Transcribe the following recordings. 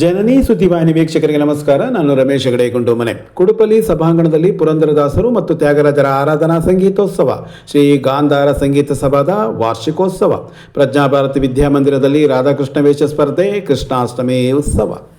ಜನನಿ ಸುದ್ದಿವಾಹಿನಿ ವೀಕ್ಷಕರಿಗೆ ನಮಸ್ಕಾರ. ನಾನು ರಮೇಶ್ ಹೆಗಡೆ ಮನೆ. ಕುಡುಪಲಿ ಸಭಾಂಗಣದಲ್ಲಿ ಪುರಂದರದಾಸರು ಮತ್ತು ತ್ಯಾಗರಾಜರ ಆರಾಧನಾ ಸಂಗೀತೋತ್ಸವ. ಶ್ರೀ ಗಾಂಧಾರ ಸಂಗೀತ ಸಭಾದ ವಾರ್ಷಿಕೋತ್ಸವ. ಪ್ರಜ್ಞಾಭಾರತಿ ವಿದ್ಯಾಮಂದಿರದಲ್ಲಿ ರಾಧಾಕೃಷ್ಣ ವೇಷ ಸ್ಪರ್ಧೆ, ಕೃಷ್ಣಾಷ್ಟಮಿ ಉತ್ಸವ.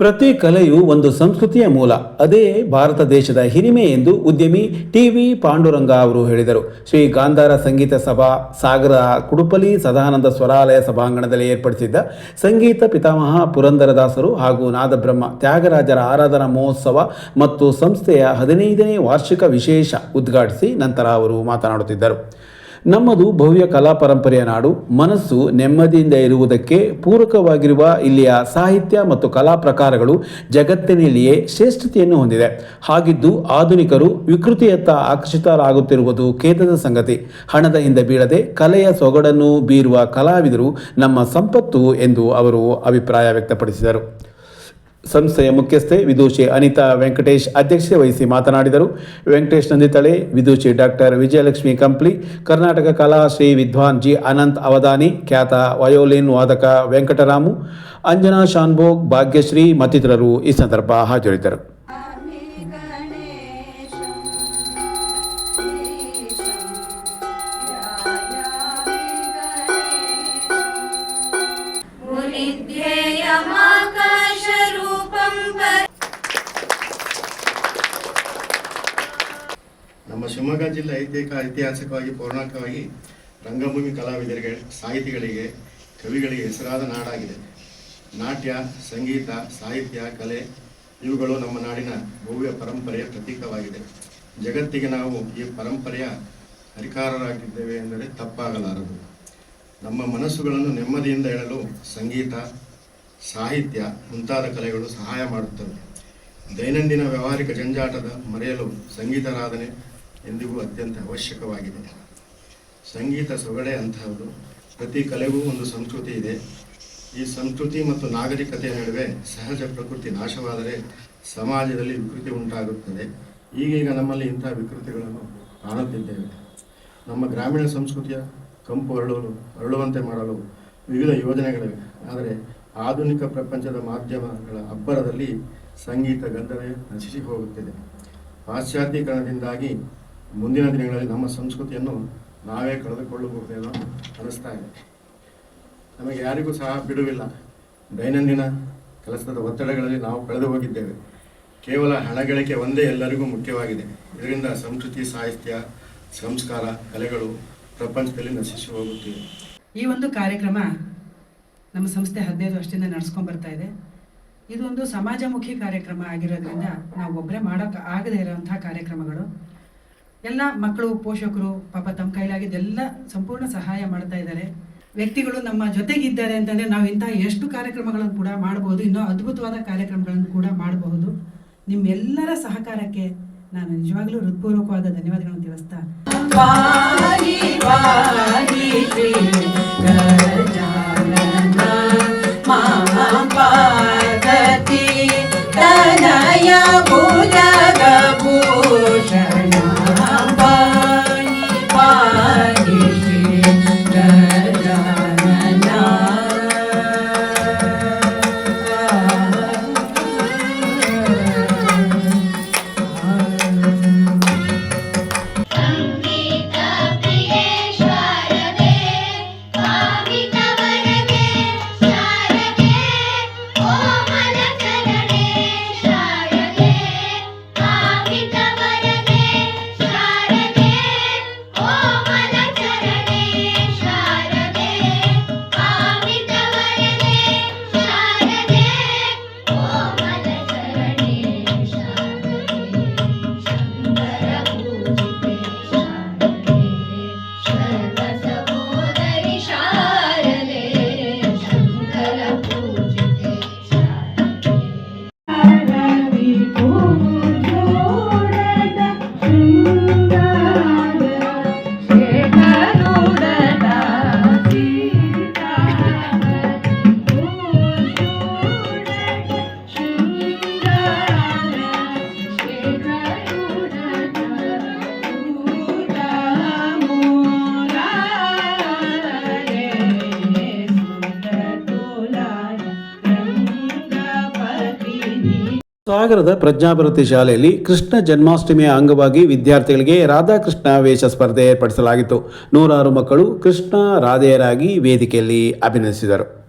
ಪ್ರತಿ ಕಲೆಯು ಒಂದು ಸಂಸ್ಕೃತಿಯ ಮೂಲ. ಅದೇ ಭಾರತ ದೇಶದ ಹಿರಿಮೆ ಎಂದು ಉದ್ಯಮಿ ಟಿ ವಿ ಪಾಂಡುರಂಗ ಅವರು ಹೇಳಿದರು. ಶ್ರೀ ಗಾಂಧಾರ ಸಂಗೀತ ಸಭಾ ಸಾಗರ ಕುಡುಪಲಿ ಸದಾನಂದ ಸ್ವರಾಲಯ ಸಭಾಂಗಣದಲ್ಲಿ ಏರ್ಪಡಿಸಿದ್ದ ಸಂಗೀತ ಪಿತಾಮಹ ಪುರಂದರದಾಸರು ಹಾಗೂ ನಾದಬ್ರಹ್ಮ ತ್ಯಾಗರಾಜರ ಆರಾಧನಾ ಮಹೋತ್ಸವ ಮತ್ತು ಸಂಸ್ಥೆಯ ಹದಿನೈದನೇ ವಾರ್ಷಿಕ ವಿಶೇಷ ಉದ್ಘಾಟಿಸಿ ನಂತರ ಅವರು ಮಾತನಾಡುತ್ತಿದ್ದರು. ನಮ್ಮದು ಭವ್ಯ ಕಲಾ ಪರಂಪರೆಯ ನಾಡು. ಮನಸ್ಸು ನೆಮ್ಮದಿಯಿಂದ ಇರುವುದಕ್ಕೆ ಪೂರಕವಾಗಿರುವ ಇಲ್ಲಿಯ ಸಾಹಿತ್ಯ ಮತ್ತು ಕಲಾ ಪ್ರಕಾರಗಳು ಜಗತ್ತಿನಲ್ಲಿಯೇ ಶ್ರೇಷ್ಠತೆಯನ್ನು ಹೊಂದಿದೆ. ಹಾಗಿದ್ದು ಆಧುನಿಕರು ವಿಕೃತಿಯತ್ತ ಆಕರ್ಷಿತರಾಗುತ್ತಿರುವುದು ಖೇದದ ಸಂಗತಿ. ಹಣದ ಹಿಂದೆ ಬೀಳದೆ ಕಲೆಯ ಸೊಗಡನ್ನು ಬೀರುವ ಕಲಾವಿದರು ನಮ್ಮ ಸಂಪತ್ತು ಎಂದು ಅವರು ಅಭಿಪ್ರಾಯ ವ್ಯಕ್ತಪಡಿಸಿದರು. ಸಂಸ್ಥೆಯ ಮುಖ್ಯಸ್ಥೆ ವಿದೂಷಿ ಅನಿತಾ ವೆಂಕಟೇಶ್ ಅಧ್ಯಕ್ಷತೆ ವಹಿಸಿ ಮಾತನಾಡಿದರು. ವೆಂಕಟೇಶ್ ನಂದಿತಳೆ, ವಿದೂಷಿ ಡಾಕ್ಟರ್ ವಿಜಯಲಕ್ಷ್ಮಿ ಕಂಪ್ಲಿ, ಕರ್ನಾಟಕ ಕಲಾಶ್ರೀ ವಿದ್ವಾನ್ ಜಿ ಅನಂತ್ ಅವಧಾನಿ ಖ್ಯಾತ ವಯೋಲಿನ್ ವಾದಕ ವೆಂಕಟರಾಮು, ಅಂಜನಾ ಶಾನ್ಭೋಗ್ ಭಾಗ್ಯಶ್ರೀ ಮತ್ತಿತರರು ಈ ಸಂದರ್ಭ ಹಾಜರಿದ್ದರು. ನಮ್ಮ ಶಿವಮೊಗ್ಗ ಜಿಲ್ಲೆ ಐತಿಹಾಸಿಕ ಐತಿಹಾಸಿಕವಾಗಿ, ಪೌರಾಣಿಕವಾಗಿ, ರಂಗಭೂಮಿ ಕಲಾವಿದರಿಗೆ, ಸಾಹಿತಿಗಳಿಗೆ, ಕವಿಗಳಿಗೆ ಹೆಸರಾದ ನಾಡಾಗಿದೆ. ನಾಟ್ಯ, ಸಂಗೀತ, ಸಾಹಿತ್ಯ, ಕಲೆ ಇವುಗಳು ನಮ್ಮ ನಾಡಿನ ಭವ್ಯ ಪರಂಪರೆಯ ಪ್ರತೀಕವಾಗಿದೆ. ಜಗತ್ತಿಗೆ ನಾವು ಈ ಪರಂಪರೆಯ ಹರಿಕಾರರಾಗಿದ್ದೇವೆ ಎಂದರೆ ತಪ್ಪಾಗಲಾರದು. ನಮ್ಮ ಮನಸ್ಸುಗಳನ್ನು ನೆಮ್ಮದಿಯಿಂದ ಹೇಳಲು ಸಂಗೀತ, ಸಾಹಿತ್ಯ ಮುಂತಾದ ಕಲೆಗಳು ಸಹಾಯ ಮಾಡುತ್ತವೆ. ದೈನಂದಿನ ವ್ಯಾವಹಾರಿಕ ಜಂಜಾಟದ ಮರೆಯಲು ಸಂಗೀತಾರಾಧನೆ ಎಂದಿಗೂ ಅತ್ಯಂತ ಅವಶ್ಯಕವಾಗಿದೆ. ಸಂಗೀತ ಸೊಗಡೆ ಅಂತಹದ್ದು ಪ್ರತಿ ಕಲೆಗೂ ಒಂದು ಸಂಸ್ಕೃತಿ ಇದೆ. ಈ ಸಂಸ್ಕೃತಿ ಮತ್ತು ನಾಗರಿಕತೆಯ ನಡುವೆ ಸಹಜ ಪ್ರಕೃತಿ ನಾಶವಾದರೆ ಸಮಾಜದಲ್ಲಿ ವಿಕೃತಿ ಉಂಟಾಗುತ್ತದೆ. ಈಗೀಗ ನಮ್ಮಲ್ಲಿ ಇಂತಹ ವಿಕೃತಿಗಳನ್ನು ಕಾಣುತ್ತಿದ್ದೇವೆ. ನಮ್ಮ ಗ್ರಾಮೀಣ ಸಂಸ್ಕೃತಿಯ ಕಂಪು ಅರಳಲು, ಅರಳುವಂತೆ ಮಾಡಲು ವಿವಿಧ ಯೋಜನೆಗಳಿವೆ. ಆದರೆ ಆಧುನಿಕ ಪ್ರಪಂಚದ ಮಾಧ್ಯಮಗಳ ಅಬ್ಬರದಲ್ಲಿ ಸಂಗೀತ ಗಂಧವೇ ನಶಿಸಿ ಹೋಗುತ್ತಿದೆ. ಪಾಶ್ಚಾತ್ಯೀಕರಣದಿಂದಾಗಿ ಮುಂದಿನ ದಿನಗಳಲ್ಲಿ ನಮ್ಮ ಸಂಸ್ಕೃತಿಯನ್ನು ನಾವೇ ಕಳೆದುಕೊಳ್ಳಬಹುದೇನೋ ಅನಿಸ್ತಾ ಇದೆ. ನಮಗೆ ಯಾರಿಗೂ ಸಹ ಬಿಡುವಿಲ್ಲ. ದೈನಂದಿನ ಕೆಲಸದ ಒತ್ತಡಗಳಲ್ಲಿ ನಾವು ಕಳೆದು ಹೋಗಿದ್ದೇವೆ. ಕೇವಲ ಹಣ ಗಳಿಕೆ ಒಂದೇ ಎಲ್ಲರಿಗೂ ಮುಖ್ಯವಾಗಿದೆ. ಇದರಿಂದ ಸಂಸ್ಕೃತಿ, ಸಾಹಿತ್ಯ, ಸಂಸ್ಕಾರ, ಕಲೆಗಳು ಪ್ರಪಂಚದಲ್ಲಿ ನಶಿಸಿ ಹೋಗುತ್ತಿವೆ. ಈ ಒಂದು ಕಾರ್ಯಕ್ರಮ ನಮ್ಮ ಸಂಸ್ಥೆ ಹದಿನೈದು ವರ್ಷದಿಂದ ನಡೆಸ್ಕೊಂಡು ಬರ್ತಾ ಇದೆ. ಇದೊಂದು ಸಮಾಜಮುಖಿ ಕಾರ್ಯಕ್ರಮ ಆಗಿರೋದ್ರಿಂದ ನಾವು ಒಬ್ಬರೇ ಮಾಡೋಕೆ ಆಗದೇ ಇರೋವಂಥ ಕಾರ್ಯಕ್ರಮಗಳು. ಎಲ್ಲ ಮಕ್ಕಳು, ಪೋಷಕರು, ಪಾಪ ತಮ್ಮ ಕೈಲಾಗಿದ್ದೆಲ್ಲ ಸಂಪೂರ್ಣ ಸಹಾಯ ಮಾಡ್ತಾ ಇದ್ದಾರೆ. ವ್ಯಕ್ತಿಗಳು ನಮ್ಮ ಜೊತೆಗಿದ್ದಾರೆ ಅಂತಂದರೆ ನಾವು ಇಂತಹ ಎಷ್ಟು ಕಾರ್ಯಕ್ರಮಗಳನ್ನು ಕೂಡ ಮಾಡಬಹುದು ಇನ್ನೂ ಅದ್ಭುತವಾದ ಕಾರ್ಯಕ್ರಮಗಳನ್ನು ಕೂಡ ಮಾಡಬಹುದು. ನಿಮ್ಮೆಲ್ಲರ ಸಹಕಾರಕ್ಕೆ ನಾನು ನಿಜವಾಗ್ಲೂ ಹೃತ್ಪೂರ್ವಕವಾದ ಧನ್ಯವಾದಗಳನ್ನು ತಿಳಿಸ್ತಾ ಸಾಗರದ ಪ್ರಜ್ಞಾಭಿವೃದ್ಧಿ ಶಾಲೆಯಲ್ಲಿ ಕೃಷ್ಣ ಜನ್ಮಾಷ್ಟಮಿಯ ಅಂಗವಾಗಿ ವಿದ್ಯಾರ್ಥಿಗಳಿಗೆ ರಾಧಾಕೃಷ್ಣ ವೇಷ ಸ್ಪರ್ಧೆ ಏರ್ಪಡಿಸಲಾಗಿತ್ತು. ನೂರಾರು ಮಕ್ಕಳು ಕೃಷ್ಣ ರಾಧೆಯರಾಗಿ ವೇದಿಕೆಯಲ್ಲಿ ಅಭಿನಯಿಸಿದರು.